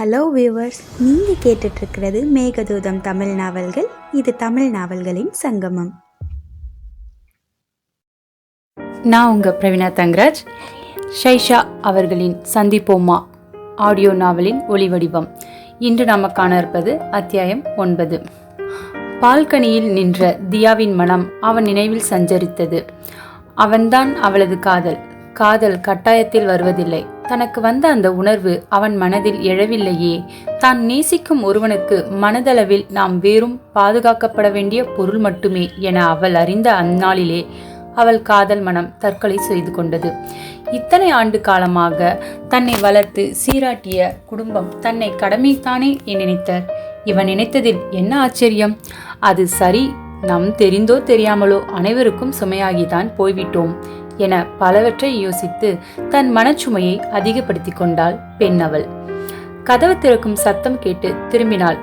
Hello viewers நீங்கள் கேட்டுட்ருக்கிறது மேகதூதம் தமிழ் நாவல்கள். இது தமிழ் நாவல்களின் சங்கமம். நான் உங்கள் பிரவீனா தங்கராஜ். ஷைஷா அவர்களின் சந்திப்போமா ஆடியோ நாவலின் ஒளிவடிவம் இன்று நாம் காண இருப்பது அத்தியாயம் ஒன்பது. பால்கனியில் நின்ற தியாவின் மனம் அவன் நினைவில் சஞ்சரித்தது. அவன்தான் அவளது காதல். காதல் கட்டாயத்தில் வருவதில்லை. தனக்கு வந்த அந்த உணர்வு அவன் மனதில் எழவில்லையே. தான் நேசிக்கும் ஒருவனுக்கு மனதளவில் நாம் வேறும் பாதுகாக்கப்பட வேண்டிய பொருள் மட்டுமே என அவள் அறிந்த அந்நாளிலே அவள் காதல் மனம் தற்கொலை செய்து கொண்டது. இத்தனை ஆண்டு காலமாக தன்னை வளர்த்து சீராட்டிய குடும்பம் தன்னை கடமைத்தானே என நினைத்தார். இவன் நினைத்ததில் என்ன ஆச்சரியம்? அது சரி நம் தெரிந்தோ தெரியாமலோ அனைவருக்கும் சுமையாகிதான் போய்விட்டோம். என பலவற்றை யோசித்து தன் மனச்சுமையை அதிகப்படுத்திக் கொண்டாள் பெண் அவள். கதவு திறக்கும் சத்தம் கேட்டு திரும்பினாள்.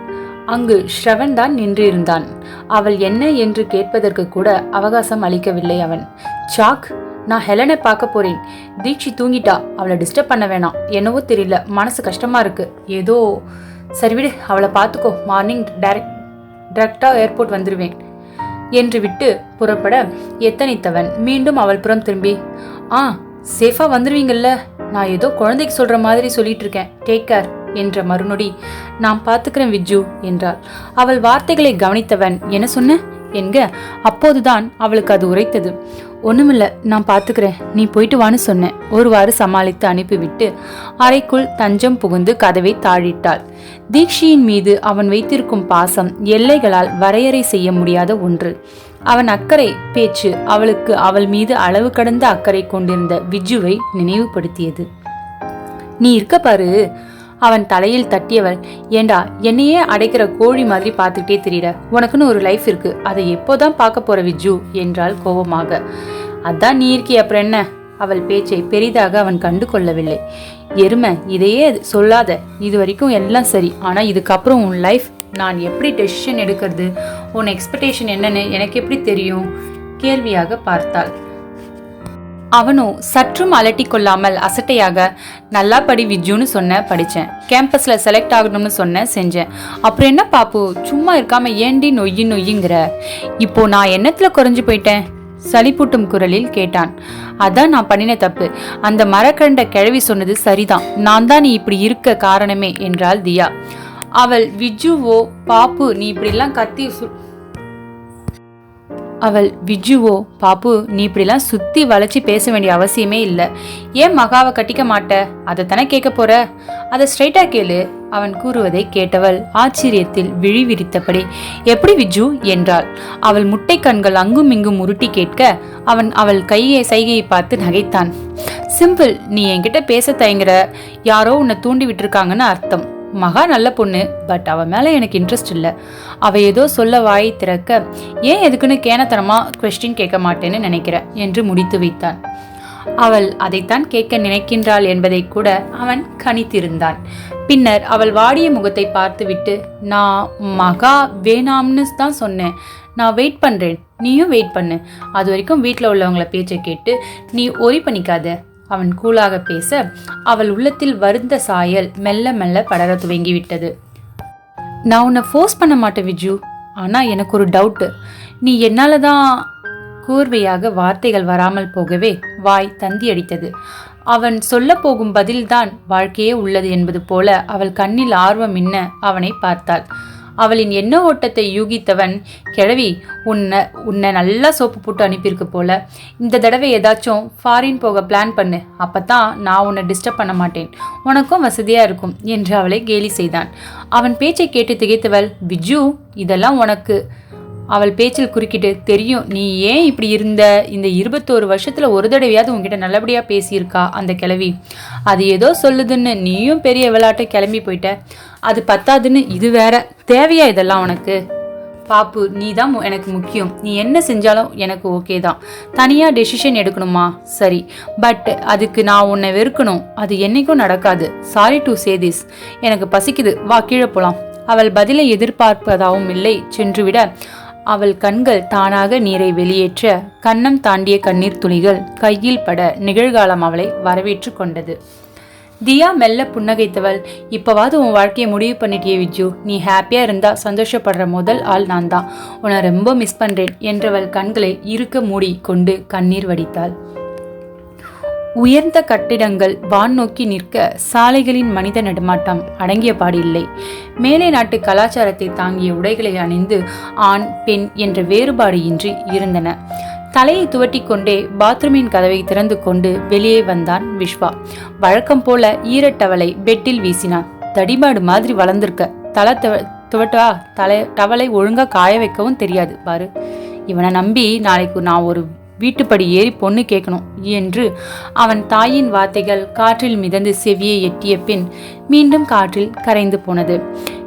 அங்கு ஸ்ரவன் தான் நின்றிருந்தான். அவள் என்ன என்று கேட்பதற்கு கூட அவகாசம் அளிக்கவில்லை அவன். சாக் நான் ஹெலனை பார்க்க போறேன். தீட்சி தூங்கிட்டா அவளை டிஸ்டர்ப் பண்ண வேணாம். என்னவோ தெரியல மனசு கஷ்டமா இருக்கு. ஏதோ சரி விடு அவளை பார்த்துக்கோ. மார்னிங் டைரக்ட் டைரக்டா ஏர்போர்ட் வந்துருவேன். என்று விட்டு புறப்பட எத்தனித்தவன். மீண்டும் அவள் புறம் திரும்பி ஆ சேஃபா வந்துருவீங்கல்ல. நான் ஏதோ குழந்தைக்கு சொல்ற மாதிரி சொல்லிட்டு இருக்கேன் டேக் கேர் என்ற மறுநொடி நான் பார்த்துக்கிறேன் விஜு என்றாள். அவள் வார்த்தைகளை கவனித்தவன். என்ன சொன்ன? என்க அப்போதுதான் அவளுக்கு அது உரைத்தது. ஒண்ணுமில்ல நான் பார்த்துக்கிறேன் நீ போயிட்டு வான்னு சொன்னேன். ஒருவாறு சமாளித்து அனுப்பிவிட்டு அறைக்குள் தஞ்சம் புகுந்து கதவை தாழிட்டாள். தீக்ஷியின் மீது அவன் வைத்திருக்கும் பாசம் எல்லைகளால் வரையறை செய்ய முடியாத ஒன்று. அவன் அக்கறை பேச்சு அவளுக்கு அவள் மீது அளவு கடந்த அக்கறை கொண்டிருந்த விஜுவை நினைவுபடுத்தியது. நீ இருக்க பாரு. அவன் தலையில் தட்டியவள் ஏண்டா என்னையே அடைக்கிற கோழி மாதிரி பார்த்துக்கிட்டே தெரியற? உனக்குன்னு ஒரு லைஃப் இருக்கு. அதை எப்போதான் பார்க்க போற விஜு? என்றாள் கோபமாக. அதான் நீ இருக்கி அப்புறம் என்ன? அவள் பேச்சை பெரிதாக அவன் கண்டு கொள்ளவில்லை எருமை இதையே சொல்லாத. இது வரைக்கும் எல்லாம் சரி. ஆனால் இதுக்கப்புறம் உன் லைஃப் நான் எப்படி டெசிஷன் எடுக்கிறது? உன் எக்ஸ்பெக்டேஷன் என்னன்னு எனக்கு எப்படி தெரியும்? கேள்வியாக பார்த்தாள். அவனோ சற்றும் அலட்டி கொள்ளாமல் அசட்டையாக நல்லா படி விஜுன்னு சொன்ன படித்தேன் கேம்பஸில் செலக்ட் ஆகணும்னு சொன்ன செஞ்சேன். அப்புறம் என்ன பாப்பு? சும்மா இருக்காம ஏண்டி நொய்யி நொய்யுங்கிற? இப்போ நான் எண்ணத்தில் குறைஞ்சு போயிட்டேன்? சளிப்பூட்டும் குரலில் கேட்டான். அதான் நான் பண்ணின தப்பு. அந்த மரக்கண்ட கிழவி சொன்னது சரிதான். நான் தான் நீ இப்படி இருக்க காரணமே என்றாள் தியா. அவள் விஜுவோ பாப்பு நீ இப்படிலாம் கத்தி சு- அவள் விஜுவோ பாப்பு நீ இப்படிலாம் சுத்தி வளைச்சி பேச வேண்டிய அவசியமே இல்லை. ஏன் மகாவை கட்டிக்க மாட்ட? அதை தானே கேட்க போற? அதை ஸ்ட்ரைட்டா கேளு அவன் கூறுவதை கேட்டவள் ஆச்சரியத்தில் விழி விரித்தபடி எப்படி விஜு? என்றாள். அவள் முட்டை கண்கள் அங்கும் இங்கும் உருட்டி கேட்க அவன் அவள் கையை சைகையை பார்த்து நகைத்தான். சிம்பிள் நீ என்கிட்ட பேச தயங்குற. யாரோ உன்னை தூண்டி விட்டுருக்காங்கன்னு அர்த்தம். மகா நல்ல பொண்ணு பட் அவள் மேலே எனக்கு இன்ட்ரெஸ்ட் இல்லை. அவள் ஏதோ சொல்ல வாய் திறக்க ஏன் எதுக்குன்னு கேனத்தனமாக கொஸ்டின் கேட்க மாட்டேன்னு நினைக்கிற? என்று முடித்து வைத்தான். அவள் அதைத்தான் கேட்க நினைக்கின்றாள் என்பதை கூட அவன் கணித்திருந்தான். பின்னர் அவள் வாடிய முகத்தை பார்த்துவிட்டு நான் மகா வேணாம்னு தான் சொன்னேன். நான் வெயிட் பண்ணுறேன் நீயும் வெயிட் பண்ணு. அது வரைக்கும் வீட்டில் உள்ளவங்கள பேச்சை கேட்டு நீ ஒரி பண்ணிக்காத. அவன் கூலாக பேச அவள் உள்ளத்தில் வருந்த சாயல் மெல்ல மெல்ல படர துவங்கிவிட்டது. நான் உன்னை ஃபோர்ஸ் பண்ண மாட்டேன் விஜு. ஆனால் எனக்கு ஒரு டவுட்டு நீ என்னால் தான் கூர்வையாக வார்த்தைகள் வராமல் போகவே வாய் தந்தி அடித்தது. அவன் சொல்ல போகும் பதில்தான் வாழ்க்கையே உள்ளது என்பது போல அவள் கண்ணில் ஆர்வம் இன்ன அவனை பார்த்தாள். அவளின் எண்ண ஓட்டத்தை யூகித்தவன் கிழவி உன்னை உன்னை நல்லா சோப்பு போட்டு அனுப்பியிருக்கு போல. இந்த தடவை ஏதாச்சும் ஃபாரின் போக பிளான் பண்ணு. அப்பதான் நான் உன்னை டிஸ்டர்ப் பண்ண மாட்டேன். உனக்கும் வசதியாக இருக்கும் என்று அவளை கேலி செய்தான். அவன் பேச்சை கேட்டு திகைத்தவள் விஜு இதெல்லாம் உனக்கு. அவள் பேச்சில் குறுக்கிட்டு தெரியும் நீ ஏன் இப்படி இருந்த? இந்த இருபத்தோரு வருஷத்துல ஒரு தடவையாவது உங்ககிட்ட நல்லபடியா பேசியிருக்கா அந்த கிழவி. அது ஏதோ சொல்லுதுன்னு நீயும் பெரிய விளையாட்டை கிளம்பி போயிட்ட. அது பத்தாதுன்னு இது வேற. தேவையா இதெல்லாம் உனக்கு? பாப்பு நீ தான் எனக்கு முக்கியம். நீ என்ன செஞ்சாலும் எனக்கு ஓகே தான். தனியாக டெசிஷன் எடுக்கணுமா? சரி. பட் அதுக்கு நான் உன்னை வெறுக்கணும். அது என்னைக்கும் நடக்காது. சாரி டு சே திஸ் எனக்கு பசிக்குது. வா கீழே போகலாம் அவள் பதிலை எதிர்பார்ப்பதாகவும் இல்லை. சென்றுவிட அவள் கண்கள் தானாக நீரை வெளியேற்ற கன்னம் தாண்டிய கண்ணீர் துளிகள் கையில் பட நிகழ்காலம் அவளை வரவேற்று கொண்டது. தியா மெல்ல புன்னகைத்தவள். இப்போவாவது உன் வாழ்க்கையை முடிவு பண்ணிட்டியே விஜு. நீ ஹாப்பியா இருந்தா சந்தோஷப்படுற முதல் ஆள் நான் தான் உன்னை ரொம்ப மிஸ் பண்றேன் என்றவள் கண்களை இறுக்க மூடி கொண்டு கண்ணீர் வடித்தாள். உயர்ந்த கட்டிடங்கள் வான் நோக்கி நிற்க சாலைகளின் மனித நடமாட்டம் அடங்கிய பாடு இல்லை மேலை நாட்டு கலாச்சாரத்தை தாங்கிய உடைகளை அணிந்து ஆண் பெண் என்ற வேறுபாடு இன்றி இருந்தன. தலையை துவட்டி கொண்டே பாத்ரூமின் கதவை திறந்து கொண்டு வெளியே வந்தான் விஸ்வா வழக்கம் போல ஈரட்டவளை பெட்டில் வீசினான். தடிமாடு மாதிரி வளர்ந்திருக்க. தலை துவ- துவட்டா தலை டவலை ஒழுங்கா காய வைக்கவும் தெரியாது. பாரு இவனை நம்பி நாளைக்கு நான் ஒரு வீட்டுப்படி ஏறி பொண்ணு கேட்கணும் என்று அவன் தாயின் வார்த்தைகள் காற்றில் மிதந்து செவியை எட்டிய பின் மீண்டும் காற்றில் கரைந்து போனது.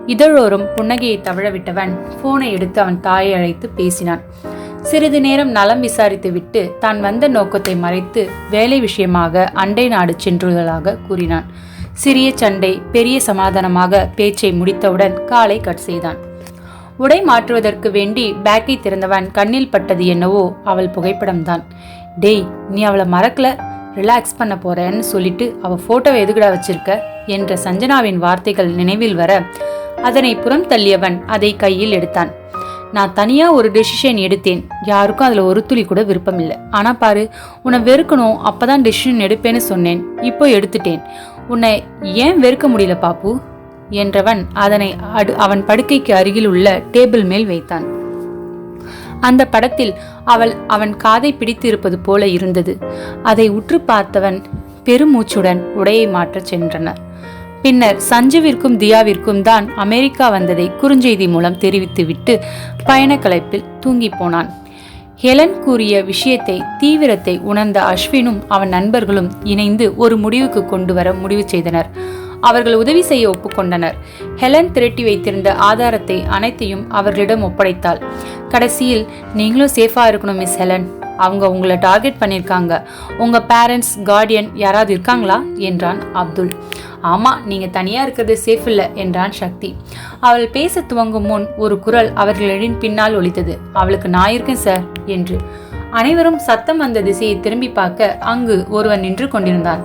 இதழோரும் புன்னகையை தவழவிட்டவன் போனை எடுத்து அவன் தாயை அழைத்து பேசினான். சிறிது நேரம் நலம் விசாரித்துவிட்டு தான் வந்த நோக்கத்தை மறைத்து வேலை விஷயமாக அண்டை நாடு சென்றுள்ளதாக கூறினான். சிறிய சண்டை பெரிய சமாதானமாக பேச்சை முடித்தவுடன் காலை கட் செய்தான். உடை மாற்றுவதற்கு வேண்டி பேக்கை திறந்தவன் கண்ணில் பட்டது என்னவோ அவள் புகைப்படம்தான். டேய் நீ அவளை மறக்கல? ரிலாக்ஸ் பண்ண போறேன்னு சொல்லிட்டு அவ போட்டோவை எதுக்குடா வச்சிருக்க? என்ற சஞ்சனாவின் வார்த்தைகள் நினைவில் வர அதனை புறம் தள்ளியவன் அதை கையில் எடுத்தான். நான் தனியா ஒரு டெசிஷன் எடுத்தேன். யாருக்கும் அதுல ஒரு துளி கூட விருப்பம் இல்லை ஆனா பாரு உன்னை வெறுக்கணும் அப்பதான் டெசிஷன் எடுப்பேன்னு சொன்னேன். இப்போ எடுத்துட்டேன். உன்னை ஏன் வெறுக்க முடியல பாப்பு? என்றவன் அதனை அடு அவன் படுக்கைக்கு அருகில் உள்ள டேபிள் மேல் வைத்தான். அந்த படத்தில் அவள் அவன் காதை பிடித்து இருப்பது போல இருந்தது. அதை உற்று பார்த்தவன் பெருமூச்சுடன் உடையை மாற்றச் சென்றனர். பின்னர் சஞ்சுவிற்கும் தியாவிற்கும் தான் அமெரிக்கா வந்ததை குறுஞ்செய்தி மூலம் தெரிவித்துவிட்டு பயணக்கலைப்பில் தூங்கிப் போனான். ஹெலன் கூறிய விஷயத்தை தீவிரத்தை உணர்ந்த அஸ்வினும் அவன் நண்பர்களும் இணைந்து ஒரு முடிவுக்கு கொண்டு வர முடிவு செய்தனர். அவர்கள் உதவி செய்ய ஒப்புக்கொண்டனர் ஹெலன் திரட்டி வைத்திருந்த ஆதாரத்தை அனைத்தையும் அவர்களிடம் ஒப்படைத்தாள். கடைசியில் நீங்களும் சேஃபா இருக்கணும் மிஸ் ஹெலன். அவங்க உங்களை டார்கெட் பண்ணியிருக்காங்க. உங்கள் பேரண்ட்ஸ் கார்டியன் யாராவது இருக்காங்களா? என்றான் அப்துல். ஆமாம் நீங்கள் தனியாக இருக்கிறது சேஃப் இல்லை என்றான் சக்தி. அவள் பேச துவங்கும் முன் ஒரு குரல் அவர்களின் பின்னால் ஒலித்தது. அவளுக்கு நான் இருக்கேன் சார் என்று. அனைவரும் சத்தம் வந்த திசையை திரும்பி பார்க்க அங்கு ஒருவன் நின்று கொண்டிருந்தான்.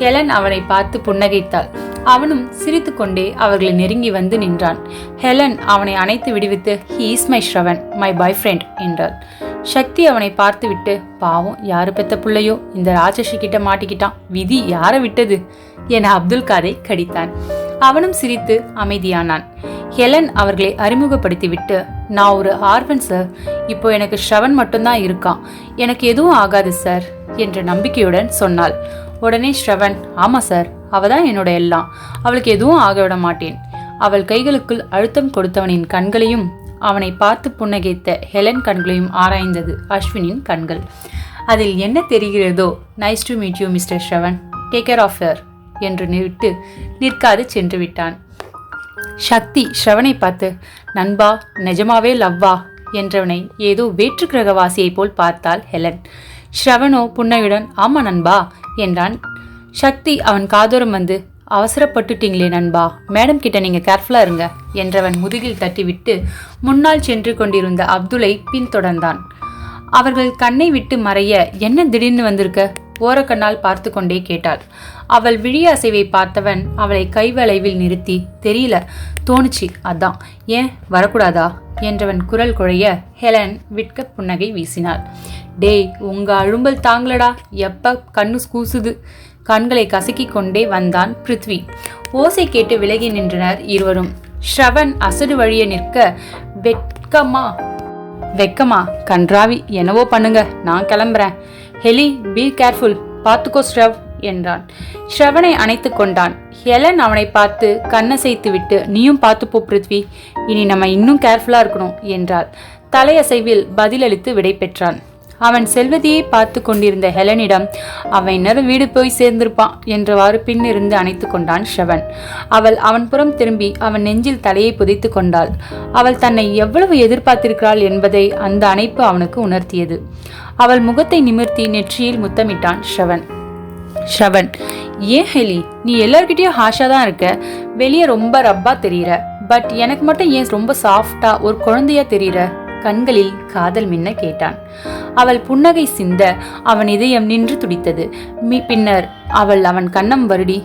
ஹெலன் அவனை பார்த்து புன்னகைத்தாள். அவனும் சிரித்துக்கொண்டே அவர்களை நெருங்கி வந்து நின்றான். ஹெலன் அவனை அணைத்து விடுவித்து he is my Shravan my boyfriend என்றாள். சக்தி அவனை பார்த்துவிட்டு பாவம் யாரு பெத்த பிள்ளையோ? இந்த ராட்சசி கிட்ட மாட்டிக்கிட்டான். விதி யாரை விட்டது? என அப்துல் காதை கடித்தான். அவனும் சிரித்து அமைதியானான். ஹெலன் அவர்களை அறிமுகப்படுத்திவிட்டு நான் ஒரு ஆர்வன் சார். இப்போ எனக்கு ஷ்ரவன் மட்டும்தான் இருக்கான். எனக்கு எதுவும் ஆகாது சார் என்ற நம்பிக்கையுடன் சொன்னாள். உடனே ஸ்ரவன் ஆமா சார். அவ தான் என்னோட எல்லாம். அவளுக்கு எதுவும் ஆக விட மாட்டேன். அவள் கைகளுக்குள் அழுத்தம் கொடுத்தவனின் கண்களையும் அவனை பார்த்து புன்னகைத்த ஹெலன் கண்களையும் ஆராய்ந்தது அஸ்வினின் கண்கள். அதில் என்ன தெரிகிறதோ nice to meet you mister Shavan take care of her என்று நிறுத்து நிற்காது சென்று விட்டான். சக்தி ஸ்ரவனை பார்த்து நண்பா நிஜமாவே லவ்வா? என்றவனை ஏதோ வேற்று கிரகவாசியைப் போல் பார்த்தாள் ஹெலன். ஸ்ரவனோ புன்னையுடன் ஆமா நண்பா என்றான். சக்தி அவன் காதோரம் வந்து அவசரப்பட்டுட்டீங்களே நண்பா. மேடம் கிட்ட நீங்க கேர்ஃபுல்லா இருங்க என்றவன் முதுகில் தட்டிவிட்டு முன்னால் சென்று கொண்டிருந்த அப்துலை பின்தொடர்ந்தான். அவர்கள் கண்ணை விட்டு மறைய என்ன திடீர்னு வந்திருக்க? ஓரக்கண்ணால் பார்த்து கொண்டே கேட்டாள். அவள் விழி அசைவை பார்த்தவன் அவளை கைவளைவில் நிறுத்தி தெரியல தோணுச்சு அதான். ஏன் வரக்கூடாதா? என்றவன் குரல் குழைய ஹெலன் விட்க புன்னகை வீசினாள். டேய் உங்க அழும்பல் தாங்களடா எப்ப கண்ணு கூசுது? கண்களை கசக்கிக் கொண்டே வந்தான் பிருத்வி. ஓசை கேட்டு விலகி நின்றனர் இருவரும். ஸ்ரவன் அசடு வழிய நிற்க வெட்கமா? வெக்கமா கன்றாவி என்னவோ பண்ணுங்க நான் கிளம்புறேன். ஹெலி பி கேர்ஃபுல் பார்த்துக்கோ ஸ்ரவ் என்றான். ஸ்ரவனை அணைத்து கொண்டான். ஹெலன் அவனை பார்த்து கண்ணசைத்து விட்டு நீயும் பார்த்து போ பிருத்வி. இனி நம்ம இன்னும் கேர்ஃபுல்லா இருக்கணும் என்றாள். தலையசைவில் பதிலளித்து விடை பெற்றான். அவன் செல்வதியை பார்த்து கொண்டிருந்த ஹெலனிடம் அவன் இந்நேரம் வீடு போய் சேர்ந்திருப்பான் என்றவாறு பின்னிருந்து அணைத்து கொண்டான் ஷவன். அவள் அவன் புறம் திரும்பி அவன் நெஞ்சில் தலையை புதைத்து கொண்டாள். அவள் தன்னை எவ்வளவு எதிர்பார்த்திருக்கிறாள் என்பதை அந்த அணைப்பு அவனுக்கு உணர்த்தியது. அவள் முகத்தை நிமிர்த்தி நெற்றியில் முத்தமிட்டான் ஷவன். ஷவன் ஏன் ஹெலி? நீ எல்லார்கிட்டயும் ஹாஷா தான் இருக்க. வெளியே ரொம்ப ரப்பா தெரியற. பட் எனக்கு மட்டும் ஏன் ரொம்ப சாஃப்டா ஒரு குழந்தையா தெரியற? கண்களில் காதல் மின்ன கேட்டான். அவள் புன்னகை சிந்த அவன் இதயம் நின்று துடித்தது. மீ பின்னர் அவள் அவன் கண்ணம் வருடி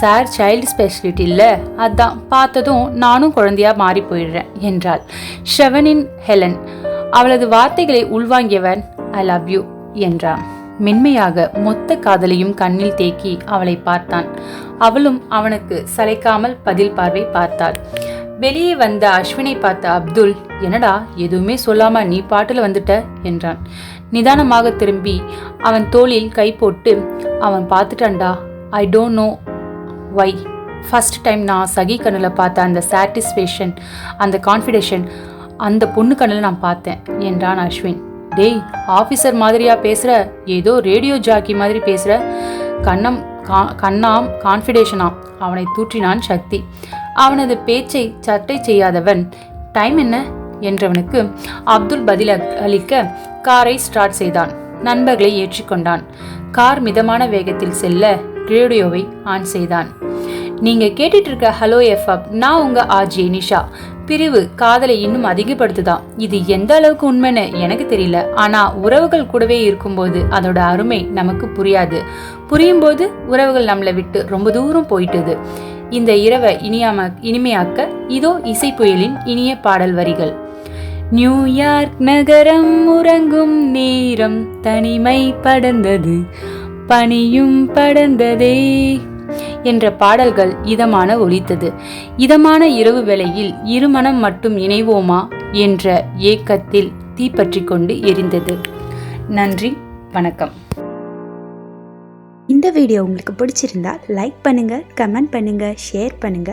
சார் சைல்டு ஸ்பெஷலிட்டி இல்லை. அதான் பார்த்ததும் நானும் குழந்தையா மாறி போயிடுறேன் என்றாள். ஷெவனின் ஹெலன் அவளது வார்த்தைகளை உள்வாங்கியவன் ஐ லவ் யூ என்றான். மென்மையாக மொத்த காதலையும் கண்ணில் தேக்கி அவளை பார்த்தான். அவளும் அவனுக்கு சளைக்காமல் பதில் பார்வை பார்த்தாள். வெளியே வந்த அஸ்வினை பார்த்த அப்துல் என்னடா எதுவுமே சொல்லாம நீ பாட்டுல வந்துட்ட? என்றான். நிதானமாக திரும்பி அவன் தோளில் கை போட்டு அவன் பார்த்துட்டான்டா I don't know why first time நான் சகி கண்ணில் பார்த்த அந்த சாட்டிஸ்ஃபேக்ஷன் அந்த கான்ஃபிடேஷன் அந்த பொண்ணு கண்ணில் நான் பார்த்தேன் என்றான் அஸ்வின். டேய் ஆஃபீஸர் மாதிரியா பேசுகிற ஏதோ ரேடியோ ஜாக்கி மாதிரி பேசுகிற கண்ணம் கா- கண்ணாம் கான்ஃபிடேஷனாம் அவனை தூற்றினான் சக்தி. அவனது பேச்சை சட்டை செய்யாதவன் டைம் என்ன? என்றவனுக்கு அப்துல் பதில் அளிக்க காரை ஸ்டார்ட் செய்தான். நண்பர்களை ஏற்றிக்கொண்டான். கார் மிதமான வேகத்தில் செல்ல ரேடியோவை ஆன் செய்தான். நீங்க கேட்டுட்டு இருக்க ஹலோ எஃப்எம் நான் உங்க ஆர்ஜே நிஷா. பிரிவு காதலை இன்னும் அதிகப்படுத்துதான் இது எந்த அளவுக்கு உண்மைன்னு எனக்கு தெரியல. ஆனா உறவுகள் கூடவே இருக்கும்போது அதோட அருமை நமக்கு புரியாது. புரியும் போது உறவுகள் நம்மளை விட்டு ரொம்ப தூரம் போயிட்டுது. இந்த இரவை இனியாம இனிமையாக்க இதோ இசை புயலின் இனிய பாடல் வரிகள். நியூயார்க் நகரம் உறங்கும் நேரம் தனிமை படர்ந்தது பனியும் படர்ந்ததே என்ற பாடல்கள் இதமான ஒலித்தது. இதமான இரவு வேளையில் இருமனம் மட்டும் இணைவோமா என்ற ஏக்கத்தில் தீப்பற்றி கொண்டு எரிந்தது. நன்றி வணக்கம். இந்த வீடியோ உங்களுக்கு பிடிச்சிருந்தா லைக் பண்ணுங்க கமெண்ட் பண்ணுங்க ஷேர் பண்ணுங்க.